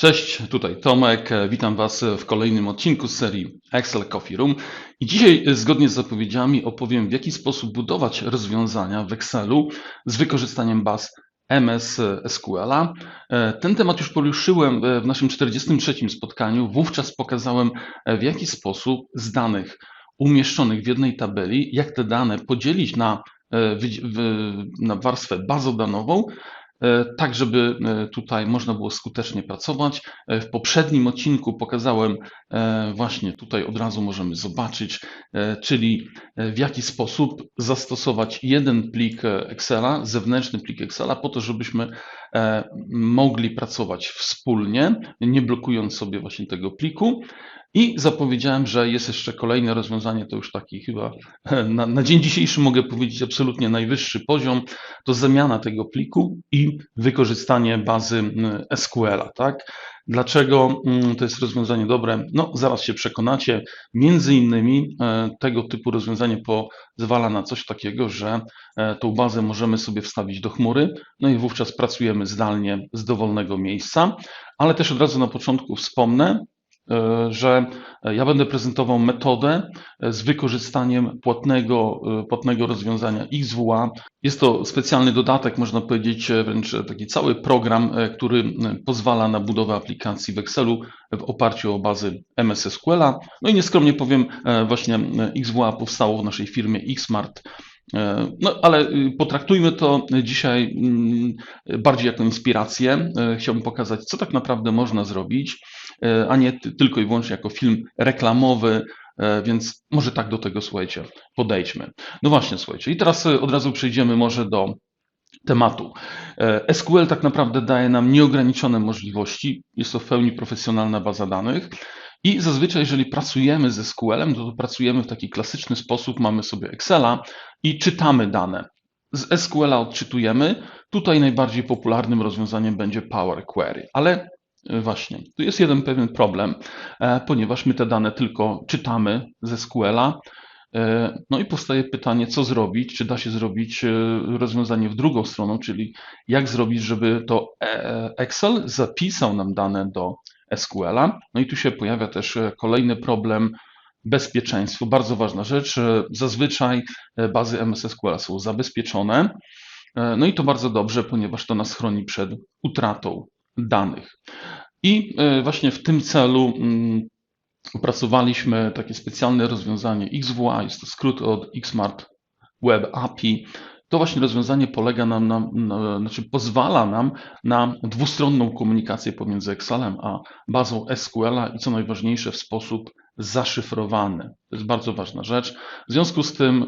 Cześć, tutaj Tomek. Witam Was w kolejnym odcinku z serii Excel Coffee Room. I dzisiaj, zgodnie z zapowiedziami, opowiem, w jaki sposób budować rozwiązania w Excelu z wykorzystaniem baz MS SQL-a. Ten temat już poruszyłem w naszym 43. spotkaniu. Wówczas pokazałem, w jaki sposób z danych umieszczonych w jednej tabeli, jak te dane podzielić na, na warstwę bazodanową E, tak żeby e, tutaj można było skutecznie pracować. E, w poprzednim odcinku pokazałem właśnie tutaj od razu możemy zobaczyć, czyli w jaki sposób zastosować jeden plik Excela, zewnętrzny plik Excela po to, żebyśmy mogli pracować wspólnie, nie blokując sobie właśnie tego pliku. I zapowiedziałem, że jest jeszcze kolejne rozwiązanie, to już taki chyba na, na, dzień dzisiejszy mogę powiedzieć absolutnie najwyższy poziom, to zamiana tego pliku i wykorzystanie bazy mm, SQL-a. Tak? Dlaczego mm, to jest rozwiązanie dobre? No, zaraz się przekonacie. Między innymi e, tego typu rozwiązanie pozwala na coś takiego, że e, tą bazę możemy sobie wstawić do chmury, no i wówczas pracujemy zdalnie z dowolnego miejsca, ale też od razu na początku wspomnę, że ja będę prezentował metodę e, z wykorzystaniem płatnego, e, płatnego rozwiązania XWA. Jest to specjalny dodatek, można powiedzieć, wręcz taki cały program, który pozwala na budowę aplikacji w Excelu w oparciu o bazy MS SQL-a. No i nieskromnie powiem, właśnie XWA powstało w naszej firmie Xmart no, ale potraktujmy to dzisiaj mm, bardziej jako inspirację. Chciałbym pokazać, co tak naprawdę można zrobić. E, a nie tylko i wyłącznie jako film reklamowy, e, więc może tak do tego, słuchajcie, podejdźmy. No właśnie, słuchajcie, i teraz e, od razu przejdziemy może do tematu. SQL tak naprawdę daje nam nieograniczone możliwości, jest to w pełni profesjonalna baza danych. I zazwyczaj, jeżeli pracujemy ze SQL-em, to, to pracujemy w taki klasyczny sposób. Mamy sobie Excela i czytamy dane. Z SQL-a odczytujemy. Tutaj najbardziej popularnym rozwiązaniem będzie Power Query, ale właśnie, tu jest jeden pewien problem, e, ponieważ my te dane tylko czytamy ze SQL-a. E, no i powstaje pytanie, co zrobić, czy da się zrobić rozwiązanie w drugą stronę, czyli jak zrobić, żeby to Excel zapisał nam dane do SQL-a. No i tu się pojawia też kolejny problem bezpieczeństwo. Bardzo ważna rzecz. Zazwyczaj bazy MS SQL są zabezpieczone. No i to bardzo dobrze, ponieważ to nas chroni przed utratą danych. I e, właśnie w tym celu mm, opracowaliśmy takie specjalne rozwiązanie XWA, jest to skrót od Xmart Web API. To właśnie rozwiązanie polega nam na, na, znaczy pozwala nam na dwustronną komunikację pomiędzy Excelem a bazą SQL-a i co najważniejsze w sposób zaszyfrowany. To jest bardzo ważna rzecz. W związku z tym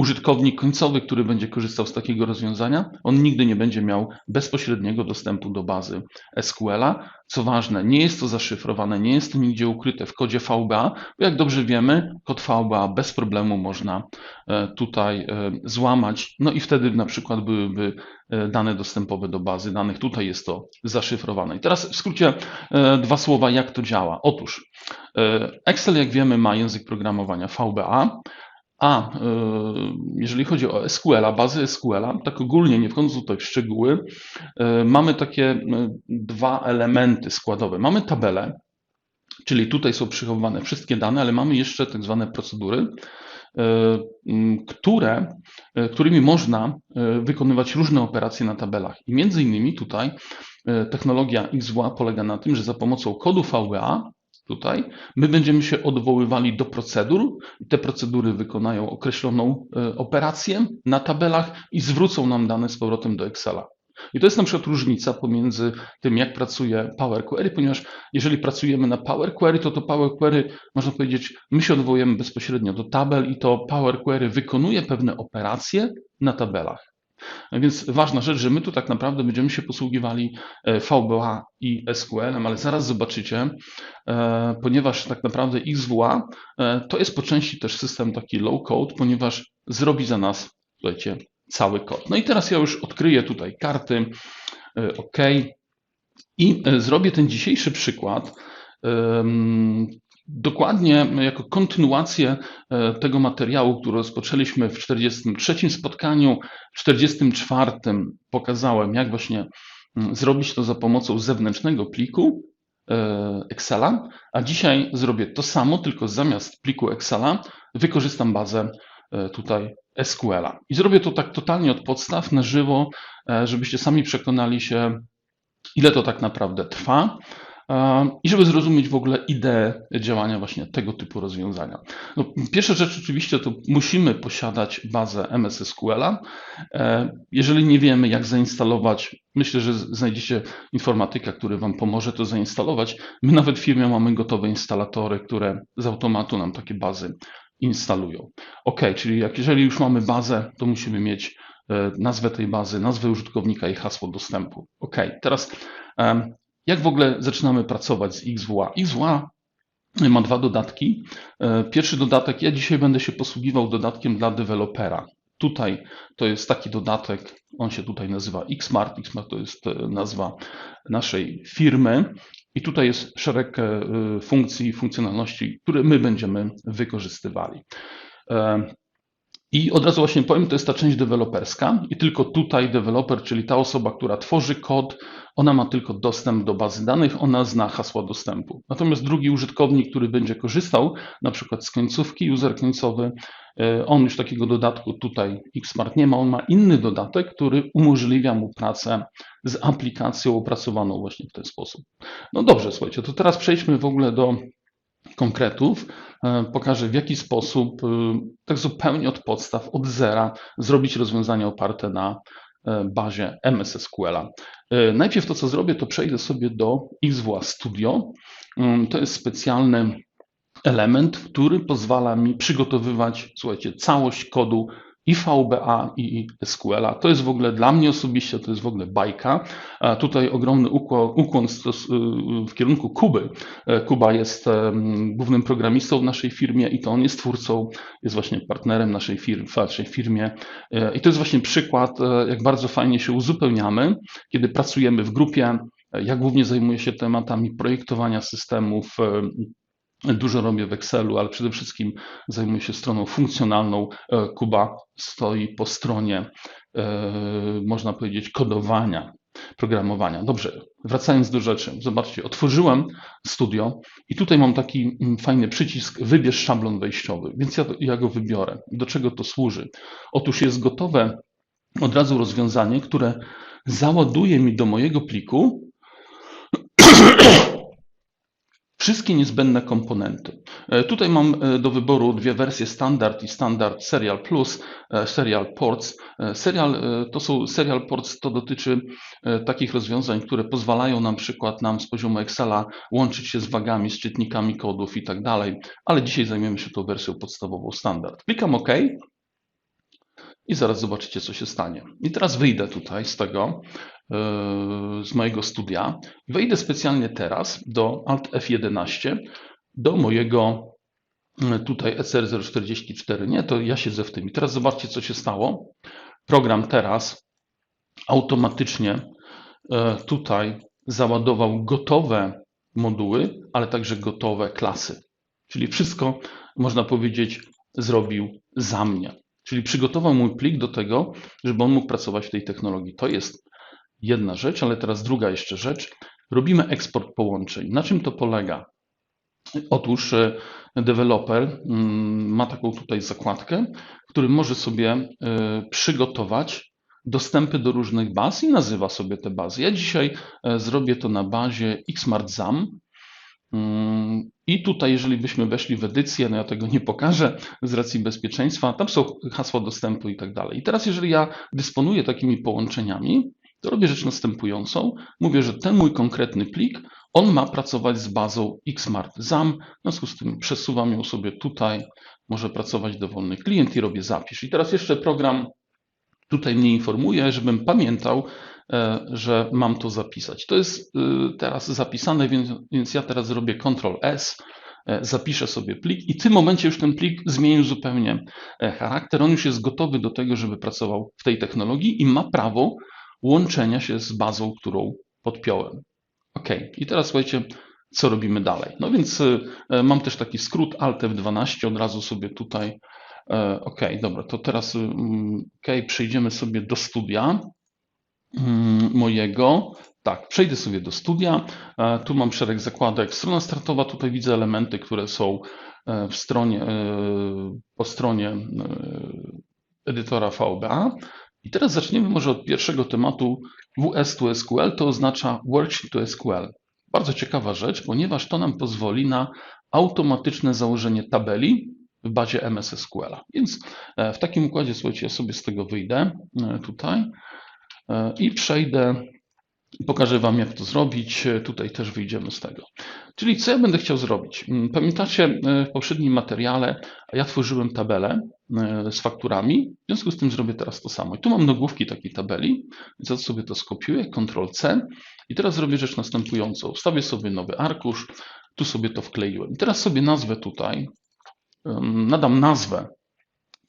użytkownik końcowy, który będzie korzystał z takiego rozwiązania, on nigdy nie będzie miał bezpośredniego dostępu do bazy SQL-a. Co ważne, nie jest to zaszyfrowane, nie jest to nigdzie ukryte w kodzie VBA, bo jak dobrze wiemy, kod VBA bez problemu można e, tutaj e, złamać, no i wtedy na przykład byłyby e, dane dostępowe do bazy danych. Tutaj jest to zaszyfrowane. I teraz w skrócie dwa słowa, jak to działa. Otóż Excel, jak wiemy, ma język programowania VBA, a e, jeżeli chodzi o SQL-a, bazy SQL-a, tak ogólnie, nie wchodząc tutaj w szczegóły, e, mamy takie e, dwa elementy składowe. Mamy tabelę, czyli tutaj są przechowywane wszystkie dane, ale mamy jeszcze tak zwane procedury, które, którymi można wykonywać różne operacje na tabelach. I między innymi tutaj technologia XWA polega na tym, że za pomocą kodu VBA tutaj, my będziemy się odwoływali do procedur i te procedury wykonają określoną e, operację na tabelach i zwrócą nam dane z powrotem do Excela. I to jest na przykład różnica pomiędzy tym, jak pracuje Power Query, ponieważ jeżeli pracujemy na Power Query, to to Power Query, można powiedzieć, my się odwołujemy bezpośrednio do tabel i to Power Query wykonuje pewne operacje na tabelach. Więc ważna rzecz, że my tu tak naprawdę będziemy się posługiwali e, VBA i SQL-em, ale zaraz zobaczycie, e, ponieważ tak naprawdę XWA e, to jest po części też system taki low code, ponieważ zrobi za nas, słuchajcie, cały kod. No i teraz ja już odkryję tutaj karty, OK, i zrobię ten dzisiejszy przykład dokładnie jako kontynuację e, tego materiału, który rozpoczęliśmy w 43 spotkaniu, w 44 pokazałem, jak właśnie mm, zrobić to za pomocą zewnętrznego pliku e, Excela, a dzisiaj zrobię to samo, tylko zamiast pliku Excela wykorzystam bazę e, tutaj SQL-a. I zrobię to tak totalnie od podstaw, na żywo, e, żebyście sami przekonali się, ile to tak naprawdę trwa i żeby zrozumieć w ogóle ideę działania właśnie tego typu rozwiązania. No, pierwsza rzecz oczywiście to musimy posiadać bazę MS SQL-a. Jeżeli nie wiemy jak zainstalować, myślę, że znajdziecie informatyka, który Wam pomoże to zainstalować. My nawet w firmie mamy gotowe instalatory, które z automatu nam takie bazy instalują. Ok, czyli jak jeżeli już mamy bazę, to musimy mieć e, nazwę tej bazy, nazwę użytkownika i hasło dostępu. Ok, teraz jak w ogóle zaczynamy pracować z XWA? XWA ma dwa dodatki. E, pierwszy dodatek, ja dzisiaj będę się posługiwał dodatkiem dla dewelopera. Tutaj to jest taki dodatek, on się tutaj nazywa XMart. XMart to jest e, nazwa naszej firmy. I tutaj jest szereg e, funkcji funkcjonalności, które my będziemy wykorzystywali. I od razu właśnie powiem, to jest ta część deweloperska i tylko tutaj deweloper, czyli ta osoba, która tworzy kod, ona ma tylko dostęp do bazy danych, ona zna hasła dostępu. Natomiast drugi użytkownik, który będzie korzystał na przykład z końcówki, user końcowy, e, on już takiego dodatku tutaj Xmart nie ma, on ma inny dodatek, który umożliwia mu pracę z aplikacją opracowaną właśnie w ten sposób. No dobrze, słuchajcie, to teraz przejdźmy w ogóle do konkretów. E, pokażę, w jaki sposób, e, tak zupełnie od podstaw, od zera, zrobić rozwiązania oparte na e, bazie MS SQL-a. Najpierw to, co zrobię, to przejdę sobie do XWA Studio. To jest specjalny element, który pozwala mi przygotowywać, słuchajcie, całość kodu i VBA i SQL-a. To jest w ogóle dla mnie osobiście, to jest w ogóle bajka. Tutaj ogromny ukłon w kierunku Kuby. E, Kuba jest głównym programistą w naszej firmie i to on jest twórcą, jest właśnie partnerem naszej firmy, w naszej firmie. E, I to jest właśnie przykład, e, jak bardzo fajnie się uzupełniamy, kiedy pracujemy w grupie. Ja głównie zajmuję się tematami projektowania systemów, Dużo robię w Excelu, ale przede wszystkim zajmuję się stroną funkcjonalną. E, Kuba stoi po stronie, e, można powiedzieć, kodowania, programowania. Dobrze, wracając do rzeczy. Zobaczcie, otworzyłem studio i tutaj mam taki mm, fajny przycisk wybierz szablon wejściowy, więc ja, ja go wybiorę. Do czego to służy? Otóż jest gotowe od razu rozwiązanie, które załaduje mi do mojego pliku wszystkie niezbędne komponenty. E, tutaj mam e, do wyboru dwie wersje standard i standard Serial Plus, e, Serial Ports. Serial to są Serial Ports to dotyczy takich rozwiązań, które pozwalają na przykład nam z poziomu Excela łączyć się z wagami, z czytnikami kodów i tak dalej, ale dzisiaj zajmiemy się tą wersją podstawową standard. Klikam OK i zaraz zobaczycie, co się stanie. I teraz wyjdę tutaj z tego, e, z mojego studia. Wejdę specjalnie teraz do Alt F11, do mojego e, tutaj SR044. Nie, to ja siedzę w tym. I teraz zobaczcie, co się stało. Program teraz automatycznie e, tutaj załadował gotowe moduły, ale także gotowe klasy. Czyli wszystko, można powiedzieć, zrobił za mnie. Czyli przygotował mój plik do tego, żeby on mógł pracować w tej technologii. To jest jedna rzecz, ale teraz druga jeszcze rzecz. Robimy eksport połączeń. Na czym to polega? Otóż e, deweloper mm, ma taką tutaj zakładkę, który może sobie e, przygotować dostępy do różnych baz i nazywa sobie te bazy. Ja dzisiaj e, zrobię to na bazie XMartZam. Mm, I tutaj, jeżeli byśmy weszli w edycję, no ja tego nie pokażę z racji bezpieczeństwa, tam są hasła dostępu i tak dalej. I teraz, jeżeli ja dysponuję takimi połączeniami, to robię rzecz następującą. Mówię, że ten mój konkretny plik, on ma pracować z bazą XMart ZAM, w związku z tym przesuwam ją sobie tutaj, może pracować dowolny klient i robię zapisz. I teraz jeszcze program tutaj mnie informuje, żebym pamiętał, że mam to zapisać. To jest e, teraz zapisane, więc, więc ja teraz zrobię Ctrl S, e, zapiszę sobie plik i w tym momencie już ten plik zmienił zupełnie charakter. On już jest gotowy do tego, żeby pracował w tej technologii i ma prawo łączenia się z bazą, którą podpiąłem. OK, i teraz słuchajcie, co robimy dalej. No więc mam też taki skrót Alt F12, od razu sobie tutaj. OK, dobra, to teraz OK, przejdziemy sobie do studia. Mm, mojego. Tak, przejdę sobie do studia. E, Tu mam szereg zakładek. Strona startowa, tutaj widzę elementy, które są e, w stronie, e, po stronie edytora VBA. I teraz zaczniemy może od pierwszego tematu WS to SQL, to oznacza Worksheet to SQL. Bardzo ciekawa rzecz, ponieważ to nam pozwoli na automatyczne założenie tabeli w bazie MS SQL. Więc w takim układzie, słuchajcie, ja sobie z tego wyjdę tutaj i przejdę Pokażę Wam, jak to zrobić. Tutaj też wyjdziemy z tego. Czyli co ja będę chciał zrobić? Mm, Pamiętacie e, w poprzednim materiale, ja tworzyłem tabelę e, z fakturami, w związku z tym zrobię teraz to samo. I tu mam nagłówki takiej tabeli, więc ja sobie to skopiuję, Ctrl-C i teraz zrobię rzecz następującą. Wstawię sobie nowy arkusz, tu sobie to wkleiłem. I teraz sobie nazwę tutaj, nadam nazwę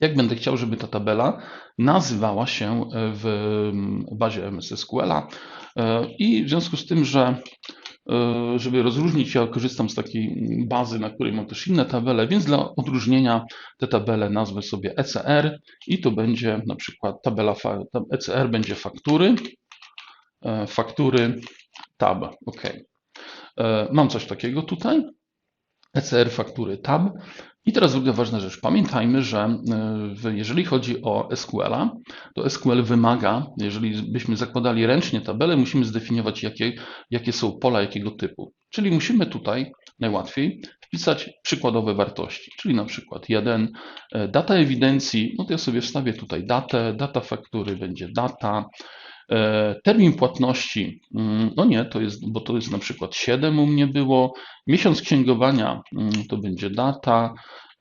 jak będę chciał, żeby ta tabela nazywała się w bazie MS SQL-a E, i w związku z tym, że e, żeby rozróżnić, ja korzystam z takiej bazy, na której mam też inne tabele, więc dla odróżnienia te tabele nazwę sobie ECR i to będzie na przykład tabela ECR będzie faktury, e, faktury tab, ok. E, Mam coś takiego tutaj, ECR faktury tab. I teraz druga ważna rzecz. Pamiętajmy, że e, jeżeli chodzi o SQL-a, to SQL wymaga, jeżeli byśmy zakładali ręcznie tabelę, musimy zdefiniować, jakie, jakie są pola jakiego typu. Czyli musimy tutaj najłatwiej wpisać przykładowe wartości, czyli na przykład 1, e, data ewidencji, no to ja sobie wstawię tutaj datę, data faktury będzie data, Termin płatności, mm, no nie, to jest, bo to jest na przykład 7 u mnie było. Miesiąc księgowania mm, to będzie data.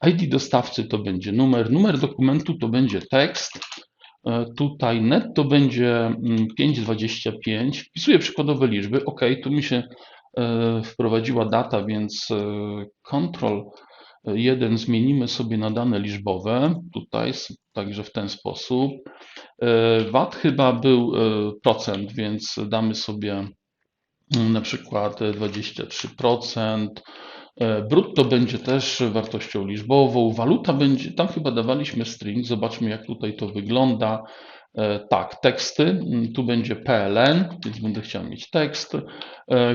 ID dostawcy to będzie numer. Numer dokumentu to będzie tekst. E, Tutaj net to będzie mm, 5,25. Wpisuję przykładowe liczby. OK, tu mi się e, wprowadziła data, więc e, Ctrl 1 zmienimy sobie na dane liczbowe. Tutaj także w ten sposób. E, VAT chyba był e, procent, więc damy sobie mm, na przykład e, 23%. E, Brutto będzie też wartością liczbową. Waluta będzie, tam chyba dawaliśmy string. Zobaczmy, jak tutaj to wygląda. Tak, teksty. Mm, Tu będzie PLN, więc będę chciał mieć tekst.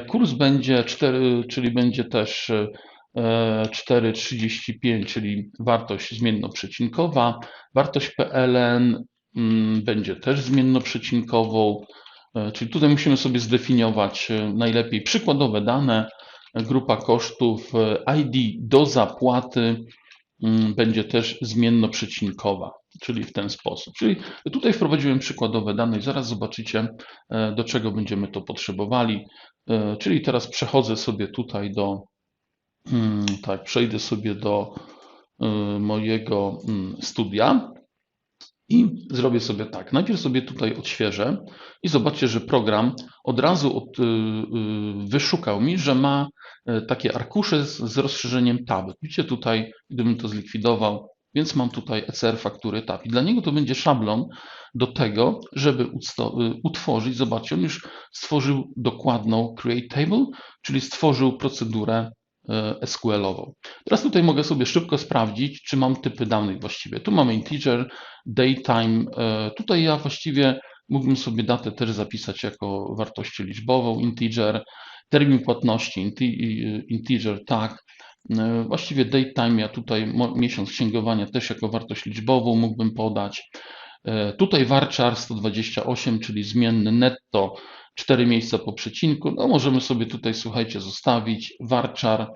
Kurs będzie 4, czyli będzie też 4,35, czyli wartość zmiennoprzecinkowa. Wartość PLN mm, będzie też zmiennoprzecinkową, e, czyli tutaj musimy sobie zdefiniować e, najlepiej przykładowe dane, e, grupa kosztów, e, ID do zapłaty mm, będzie też zmiennoprzecinkowa, czyli w ten sposób. Czyli tutaj wprowadziłem przykładowe dane i zaraz zobaczycie, e, do czego będziemy to potrzebowali. E, Czyli teraz przechodzę sobie tutaj do, tak, przejdę sobie do e, mojego mm, studia i zrobię sobie tak. Najpierw sobie tutaj odświeżę i zobaczcie, że program od razu od, y, y, wyszukał mi, że ma takie arkusze z, z rozszerzeniem tab. Widzicie tutaj, gdybym to zlikwidował, więc mam tutaj ECR faktury tab. I dla niego to będzie szablon do tego, żeby y, utworzyć, zobaczcie, on już stworzył dokładną create table, czyli stworzył procedurę SQL-ową. Teraz tutaj mogę sobie szybko sprawdzić, czy mam typy danych właściwie. Tu mamy integer, daytime. e, Tutaj ja właściwie mógłbym sobie datę też zapisać jako wartość liczbową, integer, termin płatności, integer, tak. E, Właściwie daytime ja tutaj miesiąc księgowania też jako wartość liczbową mógłbym podać. E, Tutaj varchar 128, czyli zmienny netto, 4 miejsca po przecinku. No możemy sobie tutaj, słuchajcie, zostawić varchar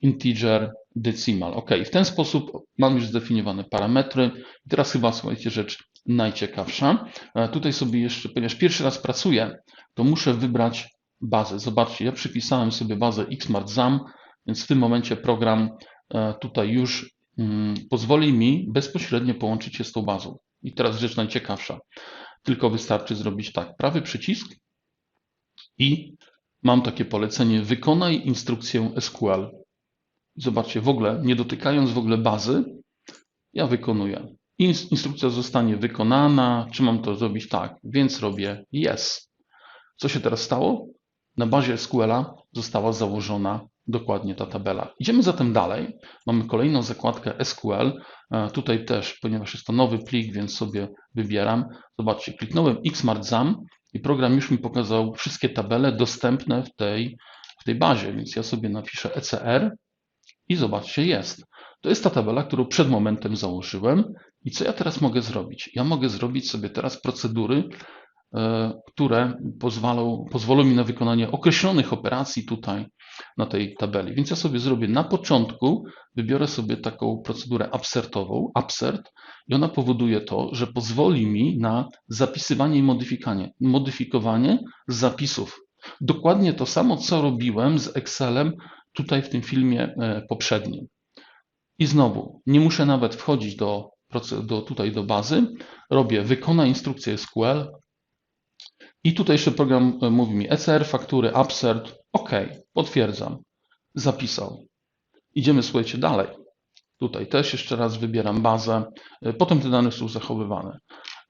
integer decimal. Ok, w ten sposób mam już zdefiniowane parametry. Teraz chyba, słuchajcie, rzecz najciekawsza. E, Tutaj sobie jeszcze, ponieważ pierwszy raz pracuję, to muszę wybrać bazę. Zobaczcie, ja przypisałem sobie bazę xmartzam, więc w tym momencie program e, tutaj już mm, pozwoli mi bezpośrednio połączyć się z tą bazą. I teraz rzecz najciekawsza. Tylko wystarczy zrobić tak, prawy przycisk i mam takie polecenie wykonaj instrukcję SQL. Zobaczcie, w ogóle nie dotykając w ogóle bazy, ja wykonuję. Ins- Instrukcja zostanie wykonana. Czy mam to zrobić? Tak, więc robię yes. Co się teraz stało? Na bazie SQL-a została założona dokładnie ta tabela. Idziemy zatem dalej. Mamy kolejną zakładkę SQL. E, Tutaj też, ponieważ jest to nowy plik, więc sobie wybieram. Zobaczcie, kliknąłem xmartzam I program już mi pokazał wszystkie tabele dostępne w tej, w tej bazie, więc ja sobie napiszę ECR i zobaczcie, jest. To jest ta tabela, którą przed momentem założyłem. I co ja teraz mogę zrobić? Ja mogę zrobić sobie teraz procedury, które pozwolą, pozwolą mi na wykonanie określonych operacji tutaj na tej tabeli. Więc ja sobie zrobię na początku, wybiorę sobie taką procedurę absertową, absert, i ona powoduje to, że pozwoli mi na zapisywanie i modyfikowanie, modyfikowanie zapisów. Dokładnie to samo, co robiłem z Excelem tutaj w tym filmie e, poprzednim. I znowu, nie muszę nawet wchodzić do, do, tutaj do bazy, robię wykonaj instrukcję SQL i tutaj jeszcze program e, mówi mi ECR, faktury, absert, OK, potwierdzam, zapisał. Idziemy, słuchajcie, dalej. Tutaj też jeszcze raz wybieram bazę, e, potem te dane są zachowywane.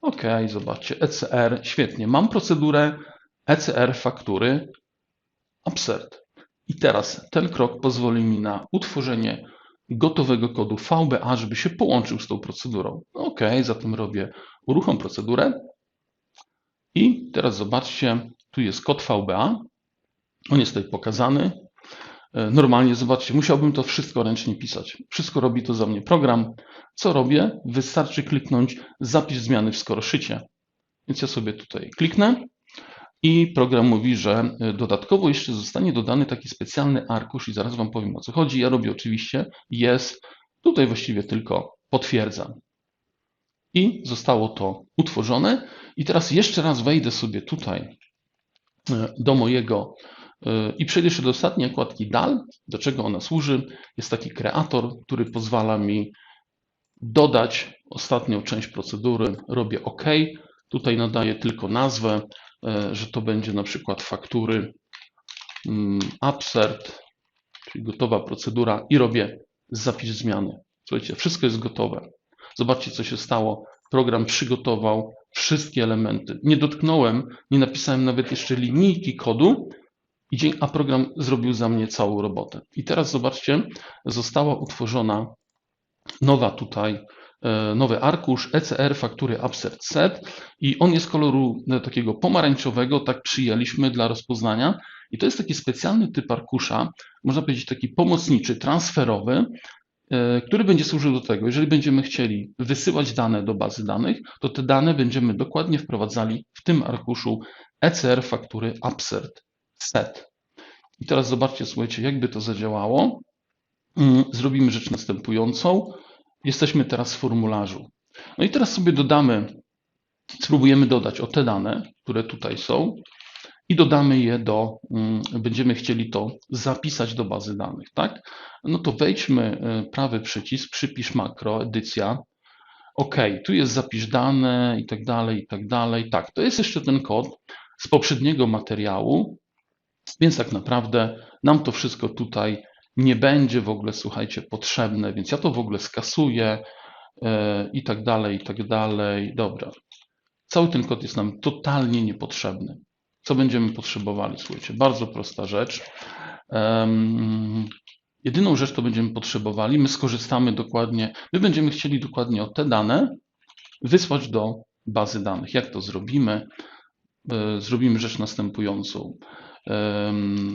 OK, zobaczcie, ECR, świetnie, mam procedurę ECR, faktury, absert. I teraz ten krok pozwoli mi na utworzenie gotowego kodu VBA, żeby się połączył z tą procedurą. OK, zatem robię uruchom procedurę. I teraz zobaczcie, tu jest kod VBA. On jest tutaj pokazany. E, Normalnie, zobaczcie, musiałbym to wszystko ręcznie pisać. Wszystko robi to za mnie program. Co robię? Wystarczy kliknąć zapisz zmiany w skoroszycie. Więc ja sobie tutaj kliknę i program mówi, że e, dodatkowo jeszcze zostanie dodany taki specjalny arkusz i zaraz Wam powiem o co chodzi. Ja robię oczywiście jest, tutaj właściwie tylko potwierdzam. I zostało to utworzone. I teraz jeszcze raz wejdę sobie tutaj e, do mojego e, i przejdę jeszcze do ostatniej nakładki DAL. Do czego ona służy? Jest taki kreator, który pozwala mi dodać ostatnią część procedury. Robię OK. Tutaj nadaję tylko nazwę, e, że to będzie na przykład faktury mm, absert, czyli gotowa procedura i robię zapisz zmiany. Słuchajcie, wszystko jest gotowe. Zobaczcie, co się stało. Program przygotował wszystkie elementy. Nie dotknąłem, nie napisałem nawet jeszcze linijki kodu, a program zrobił za mnie całą robotę. I teraz zobaczcie, została utworzona nowa tutaj, e, nowy arkusz ECR faktury Absert Set i on jest koloru e, takiego pomarańczowego, tak przyjęliśmy dla rozpoznania. I to jest taki specjalny typ arkusza, można powiedzieć taki pomocniczy, transferowy, który będzie służył do tego, jeżeli będziemy chcieli wysyłać dane do bazy danych, to te dane będziemy dokładnie wprowadzali w tym arkuszu ECR faktury Absert Set. I teraz zobaczcie, słuchajcie, jakby to zadziałało. Mm, Zrobimy rzecz następującą. Jesteśmy teraz w formularzu. No i teraz sobie dodamy, spróbujemy dodać o te dane, które tutaj są i dodamy je do, mm, będziemy chcieli to zapisać do bazy danych, tak? No to wejdźmy, e, prawy przycisk, przypisz makro, edycja. OK, tu jest zapisz dane i tak dalej, i tak dalej. Tak, to jest jeszcze ten kod z poprzedniego materiału, więc tak naprawdę nam to wszystko tutaj nie będzie w ogóle, słuchajcie, potrzebne, więc ja to w ogóle skasuję e, i tak dalej, i tak dalej. Dobra. Cały ten kod jest nam totalnie niepotrzebny. Co będziemy potrzebowali? Słuchajcie, bardzo prosta rzecz. Jedyną rzecz, to będziemy potrzebowali, my skorzystamy dokładnie, my będziemy chcieli dokładnie o te dane wysłać do bazy danych. Jak to zrobimy? E, Zrobimy rzecz następującą.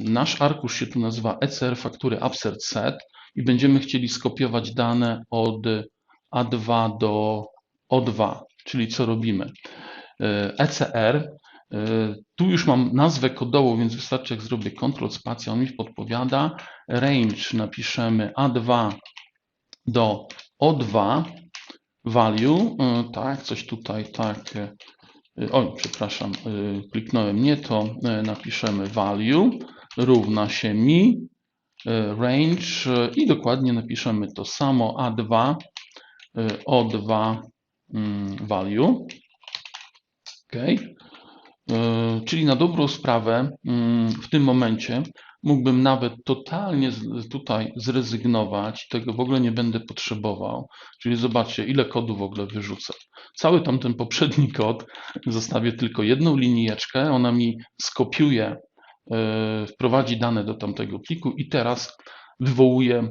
Nasz arkusz się tu nazywa ECR faktury Absert Set i będziemy chcieli skopiować dane od A2 do O2, czyli co robimy? ECR, e, tu już mam nazwę kodową, więc wystarczy jak zrobię Ctrl spacja, on mi podpowiada. Range napiszemy A2 do O2 value, e, tak, coś tutaj tak, e, Oj, przepraszam, kliknąłem nie to. Napiszemy value równa się mi range i dokładnie napiszemy to samo a2 y, o2 mm, value. OK. Czyli na dobrą sprawę mm, w tym momencie mógłbym nawet totalnie tutaj zrezygnować, tego w ogóle nie będę potrzebował. Czyli zobaczcie, ile kodu w ogóle wyrzucę. Cały tamten poprzedni kod zostawię tylko jedną linijeczkę, ona mi skopiuje, e, wprowadzi dane do tamtego pliku i teraz wywołuje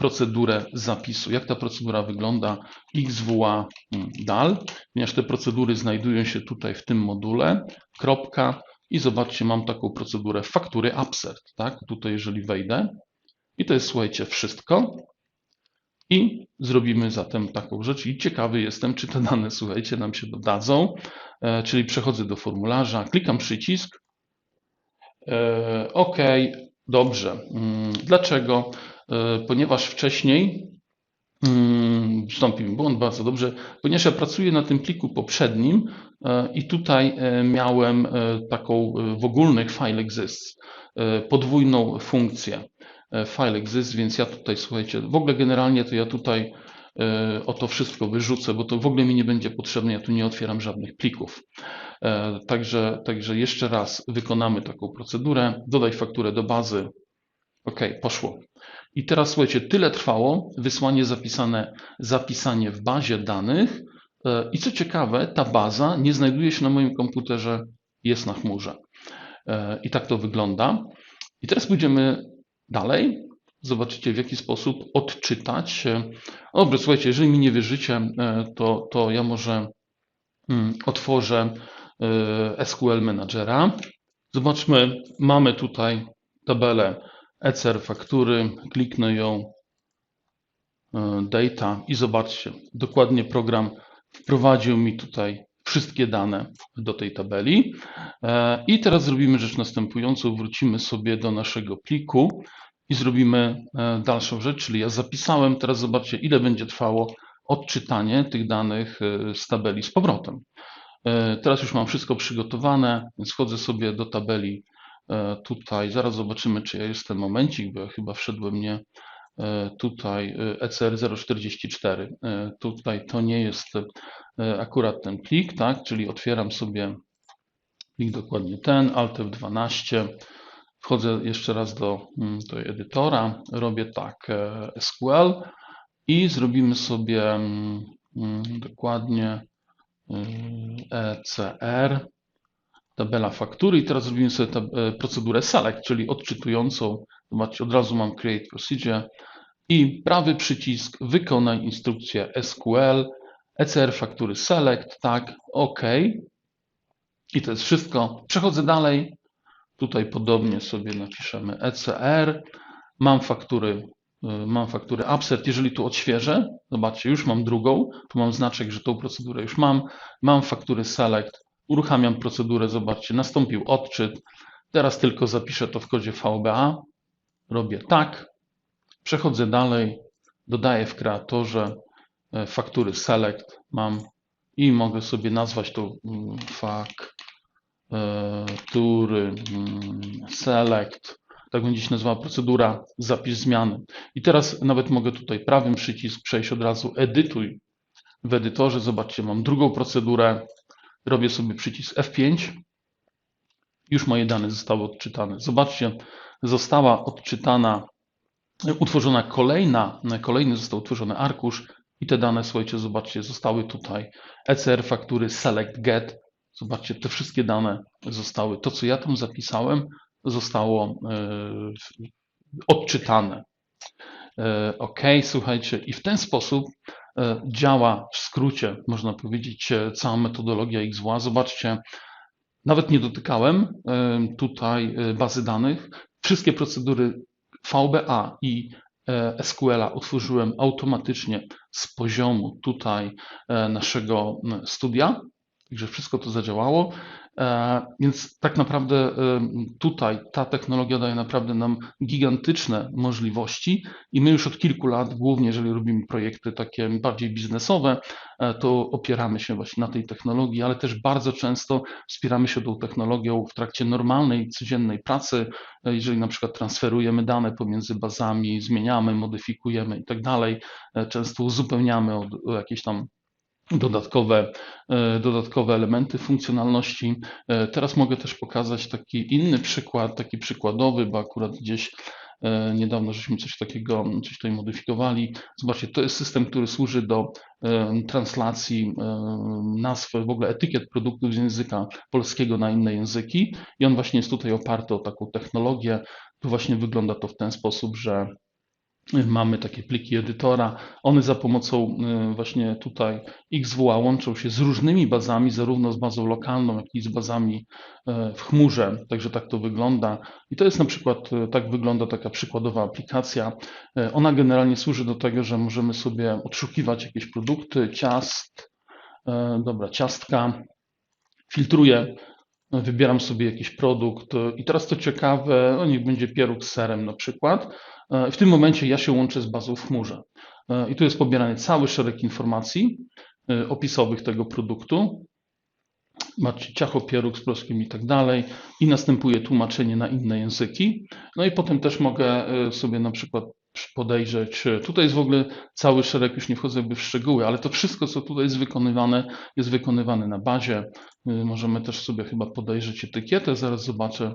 procedurę zapisu. Jak ta procedura wygląda? XWA mm, DAL, ponieważ te procedury znajdują się tutaj w tym module, kropka i zobaczcie, mam taką procedurę faktury upsert, tak? Tutaj jeżeli wejdę i to jest, słuchajcie, wszystko. I zrobimy zatem taką rzecz i ciekawy jestem, czy te dane, słuchajcie, nam się dodadzą. E, czyli przechodzę do formularza, klikam przycisk. E, OK, dobrze. Mm, Dlaczego? E, Ponieważ wcześniej mm, wstąpił błąd, bardzo dobrze, ponieważ ja pracuję na tym pliku poprzednim e, i tutaj e, miałem taką w ogólnych file exists e, podwójną funkcję file exists, więc ja tutaj, słuchajcie, w ogóle generalnie to ja tutaj o to wszystko wyrzucę, bo to w ogóle mi nie będzie potrzebne, ja tu nie otwieram żadnych plików. Także, także jeszcze raz wykonamy taką procedurę, dodaj fakturę do bazy. OK, poszło. I teraz słuchajcie, tyle trwało wysłanie zapisane, zapisanie w bazie danych. E, I co ciekawe, ta baza nie znajduje się na moim komputerze, jest na chmurze. E, I tak to wygląda. I teraz pójdziemy dalej. Zobaczycie, w jaki sposób odczytać. Dobrze, słuchajcie, jeżeli mi nie wierzycie, e, to, to ja może mm, otworzę SQL Managera. Zobaczmy, mamy tutaj tabelę ECR faktury, kliknę ją e, data i zobaczcie, dokładnie program wprowadził mi tutaj wszystkie dane do tej tabeli. E, I teraz zrobimy rzecz następującą, wrócimy sobie do naszego pliku i zrobimy e, dalszą rzecz, czyli ja zapisałem, teraz zobaczcie ile będzie trwało odczytanie tych danych z tabeli z powrotem. Teraz już mam wszystko przygotowane, więc wchodzę sobie do tabeli tutaj. Zaraz zobaczymy, czy ja jestem momencik, bo ja chyba wszedłem nie e, tutaj e, ECR 044. E, Tutaj to nie jest e, akurat ten plik, tak? Czyli otwieram sobie plik dokładnie ten, Alt F12. Wchodzę jeszcze raz do, mm, do edytora, robię tak e, SQL i zrobimy sobie mm, mm, dokładnie ECR, tabela faktury i teraz zrobimy sobie e, procedurę select, czyli odczytującą. Zobaczcie, od razu mam create procedure i prawy przycisk wykonaj instrukcję SQL, ECR faktury select, tak, OK. I to jest wszystko. Przechodzę dalej. Tutaj podobnie sobie napiszemy ECR. Mam faktury, y, mam faktury upsert. Jeżeli tu odświeżę, zobaczcie, już mam drugą, tu mam znaczek, że tą procedurę już mam. Mam faktury select, uruchamiam procedurę, zobaczcie, nastąpił odczyt. Teraz tylko zapiszę to w kodzie VBA. Robię tak. Przechodzę dalej, dodaję w kreatorze e, faktury select mam i mogę sobie nazwać to mm, faktury mm, select. Tak będzie się nazywała procedura zapis zmiany. I teraz nawet mogę tutaj prawym przycisk przejść od razu edytuj w edytorze. Zobaczcie, mam drugą procedurę. Robię sobie przycisk F5. Już moje dane zostały odczytane. Zobaczcie, została odczytana utworzona kolejna, kolejny został utworzony arkusz i te dane, słuchajcie, zobaczcie, zostały tutaj ECR faktury select get. Zobaczcie, te wszystkie dane zostały, to co ja tam zapisałem, zostało e, odczytane. E, OK, słuchajcie, i w ten sposób działa w skrócie, można powiedzieć, e, cała metodologia XWA. Zobaczcie, nawet nie dotykałem e, tutaj e, bazy danych. Wszystkie procedury VBA i e, SQL-a utworzyłem automatycznie z poziomu tutaj e, naszego studia, także wszystko to zadziałało. E, Więc tak naprawdę e, tutaj ta technologia daje naprawdę nam gigantyczne możliwości i my już od kilku lat, głównie jeżeli robimy projekty takie bardziej biznesowe, e, to opieramy się właśnie na tej technologii, ale też bardzo często wspieramy się tą technologią w trakcie normalnej, codziennej pracy, jeżeli na przykład transferujemy dane pomiędzy bazami, zmieniamy, modyfikujemy i tak dalej, często uzupełniamy o, o jakieś tam dodatkowe, e, dodatkowe elementy funkcjonalności. E, Teraz mogę też pokazać taki inny przykład, taki przykładowy, bo akurat gdzieś e, niedawno żeśmy coś takiego, coś tutaj modyfikowali. Zobaczcie, to jest system, który służy do translacji nazw, w ogóle etykiet produktów z języka polskiego na inne języki i on właśnie jest tutaj oparty o taką technologię. Tu właśnie wygląda to w ten sposób, że Mamy takie pliki edytora. One za pomocą y, właśnie tutaj XWA łączą się z różnymi bazami, zarówno z bazą lokalną, jak i z bazami y, w chmurze. Także tak to wygląda. I to jest na przykład, y, tak wygląda taka przykładowa aplikacja. Ona generalnie służy do tego, że możemy sobie odszukiwać jakieś produkty, ciast, dobra, ciastka, filtruję, wybieram sobie jakiś produkt i teraz to ciekawe, no niech będzie pieróg z serem na przykład. Y, W tym momencie ja się łączę z bazą w chmurze. Y, I tu jest pobierany cały szereg informacji y, opisowych tego produktu. Macie ciacho, pieróg z proskiem i tak dalej. I następuje tłumaczenie na inne języki. No i potem też mogę sobie na przykład podejrzeć. Tutaj jest w ogóle cały szereg, już nie wchodzę w szczegóły, ale to wszystko, co tutaj jest wykonywane, jest wykonywane na bazie. Możemy też sobie chyba podejrzeć etykietę, zaraz zobaczę.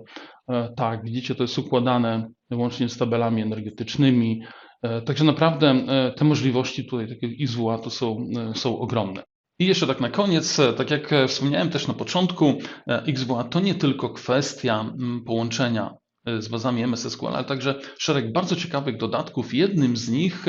E, Tak, widzicie, to jest układane łącznie z tabelami energetycznymi. E, Także naprawdę e, te możliwości tutaj takiego IZWA to są, e, są ogromne. I jeszcze tak na koniec, tak jak wspomniałem też na początku, XWA to nie tylko kwestia mm, połączenia z bazami MS SQL, ale także szereg bardzo ciekawych dodatków. Jednym z nich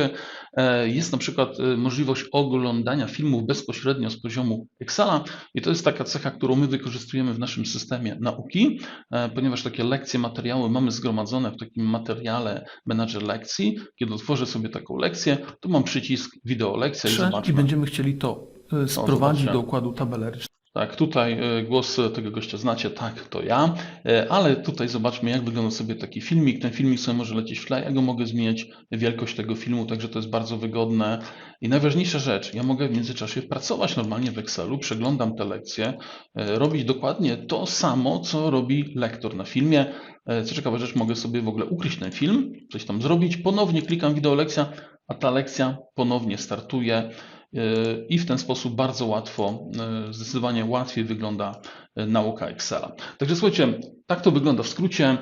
e, jest na przykład e, możliwość oglądania filmów bezpośrednio z poziomu Excela i to jest taka cecha, którą my wykorzystujemy w naszym systemie nauki, e, ponieważ takie lekcje, materiały mamy zgromadzone w takim materiale menadżer lekcji. Kiedy otworzę sobie taką lekcję, to mam przycisk wideo lekcja i I będziemy chcieli to sprowadzić do układu tabelarycznego. Tak, tutaj e, głos tego gościa znacie, tak, to ja, E, ale tutaj zobaczmy, jak wygląda sobie taki filmik. Ten filmik sobie może lecieć w tle, ja go mogę zmieniać wielkość tego filmu, także to jest bardzo wygodne. I najważniejsza rzecz, ja mogę w międzyczasie pracować normalnie w Excelu, przeglądam te lekcje, e, robić dokładnie to samo, co robi lektor na filmie. E, Co ciekawa rzecz, mogę sobie w ogóle ukryć ten film, coś tam zrobić, ponownie klikam wideo lekcja, a ta lekcja ponownie startuje. Yy, i w ten sposób bardzo łatwo, yy, zdecydowanie łatwiej wygląda yy, nauka Excela. Także słuchajcie, tak to wygląda w skrócie.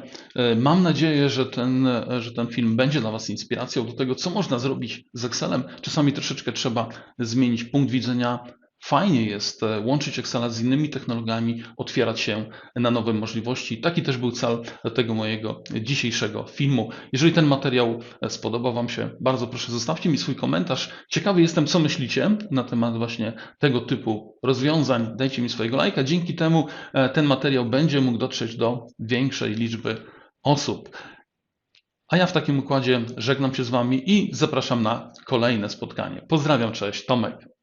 Mam nadzieję, że ten, że ten film będzie dla Was inspiracją do tego, co można zrobić z Excelem. Czasami troszeczkę trzeba zmienić punkt widzenia. Fajnie jest e, łączyć Excela z innymi technologiami, otwierać się na nowe możliwości. Taki też był cel tego mojego dzisiejszego filmu. Jeżeli ten materiał e, spodobał Wam się, bardzo proszę zostawcie mi swój komentarz. Ciekawy jestem, co myślicie na temat właśnie tego typu rozwiązań. Dajcie mi swojego lajka. Dzięki temu e, ten materiał będzie mógł dotrzeć do większej liczby osób. A ja w takim układzie żegnam się z Wami i zapraszam na kolejne spotkanie. Pozdrawiam, cześć, Tomek.